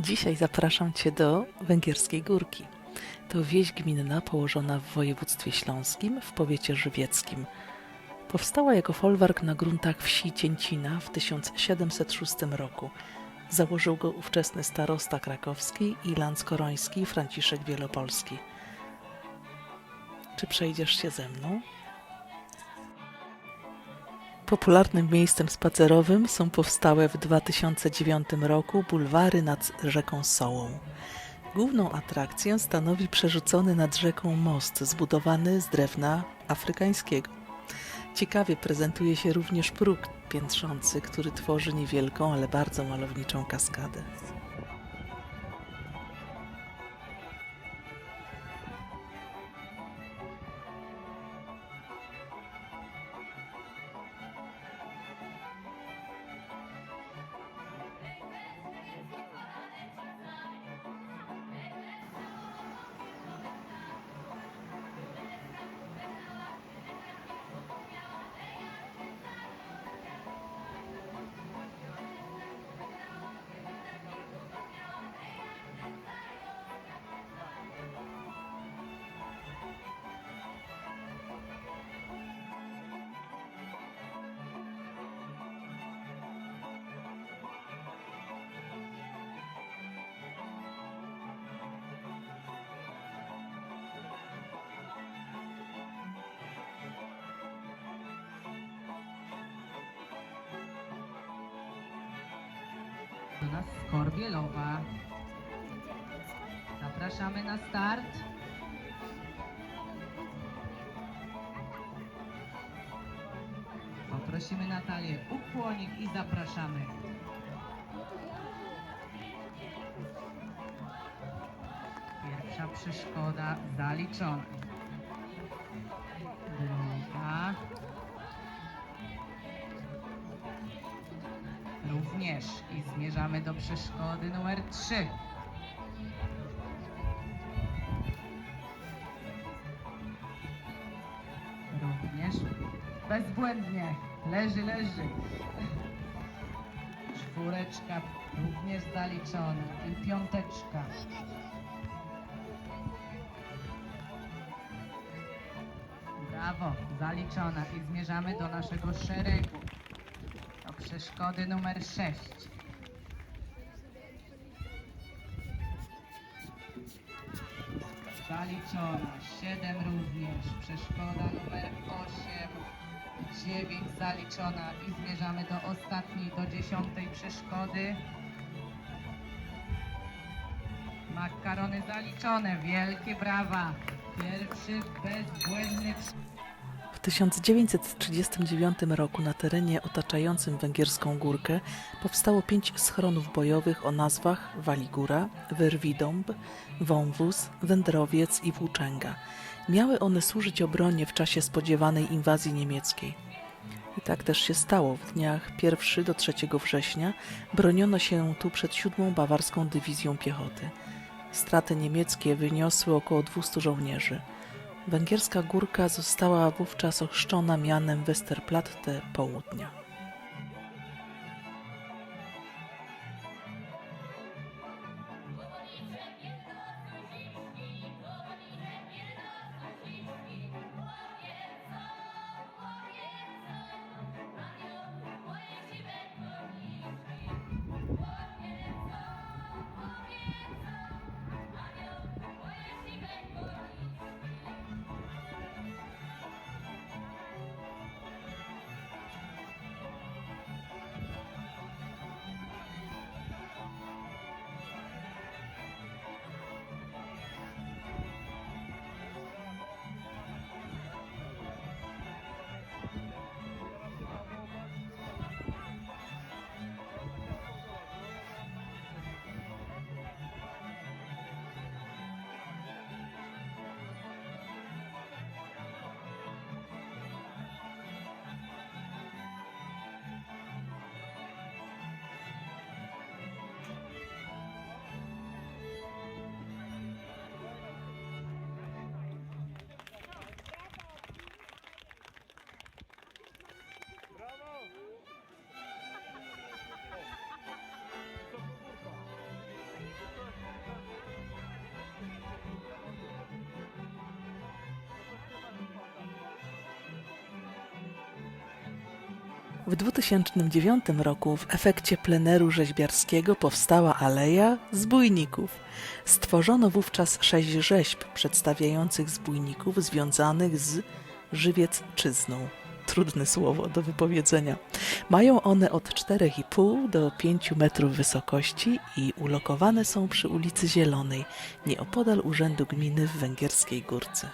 Dzisiaj zapraszam Cię do Węgierskiej Górki. To wieś gminna położona w województwie śląskim w powiecie żywieckim. Powstała jako folwark na gruntach wsi Cięcina w 1706 roku. Założył go ówczesny starosta krakowski i lanskoroński Franciszek Wielopolski. Czy przejdziesz się ze mną? Popularnym miejscem spacerowym są powstałe w 2009 roku bulwary nad rzeką Sołą. Główną atrakcję stanowi przerzucony nad rzeką most zbudowany z drewna afrykańskiego. Ciekawie prezentuje się również próg piętrzący, który tworzy niewielką, ale bardzo malowniczą kaskadę. Do nas Skorbielowa. Zapraszamy na start. Poprosimy Natalię ukłonik i zapraszamy. Pierwsza przeszkoda zaliczona. Druga. I zmierzamy do przeszkody numer 3. Również bezbłędnie. Leży, leży. Czwóreczka również zaliczona i piąteczka. Brawo, zaliczona i zmierzamy do naszego szeregu. Przeszkody numer 6. Zaliczona. 7 również. Przeszkoda numer 8. 9 zaliczona i zmierzamy do ostatniej, do dziesiątej przeszkody. Makarony zaliczone. Wielkie brawa. Pierwszy bezbłędny W 1939 roku na terenie otaczającym Węgierską Górkę powstało pięć schronów bojowych o nazwach Waligóra, Wyrwidąb, Wąwóz, Wędrowiec i Włóczęga. Miały one służyć obronie w czasie spodziewanej inwazji niemieckiej. I tak też się stało. W dniach 1 do 3 września broniono się tu przed 7 Bawarską Dywizją Piechoty. Straty niemieckie wyniosły około 200 żołnierzy. Węgierska górka została wówczas ochrzczona mianem Westerplatte Południa. W 2009 roku w efekcie pleneru rzeźbiarskiego powstała Aleja Zbójników. Stworzono wówczas sześć rzeźb przedstawiających zbójników związanych z żywiecczyzną. Trudne słowo do wypowiedzenia. Mają one od 4,5 do 5 metrów wysokości i ulokowane są przy ulicy Zielonej, nieopodal Urzędu Gminy w Węgierskiej Górce.